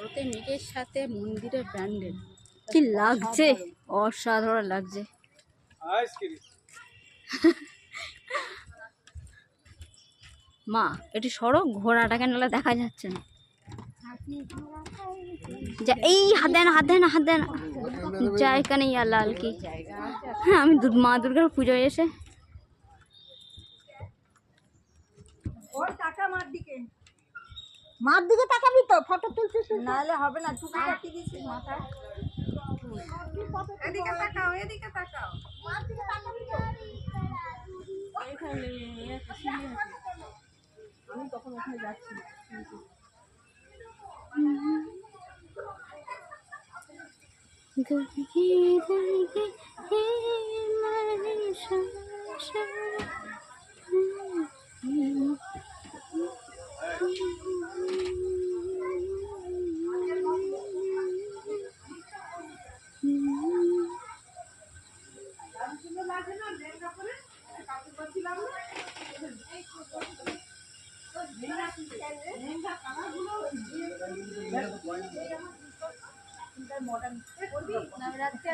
রোদে মেঘের সাথে মন্দিরের প্যান্ডেল কি লাগছে? অসাধারণ লাগছে। মা এটি সড়ক ঘোড়াটাকে নাহলে দেখা যাচ্ছে না? যা এই হাত দেয় না হাত দেয় না হাত দেয় না যা এখানে ইয়া লাল কি। হ্যাঁ আমি দু- মা দুর্গার পুজোয় এসে মার দিকে। তাকাবি তো ফটো তুলছিস নাহলে হবে না কাটিয়ে দিছিস মাথায় এদিকে তাকাও এদিকে তাকাও। মার দিকে তাকাবি তো। আমি তখন ওখানে যাচ্ছি। হে মারে সংসার মডার্ন রাত্রে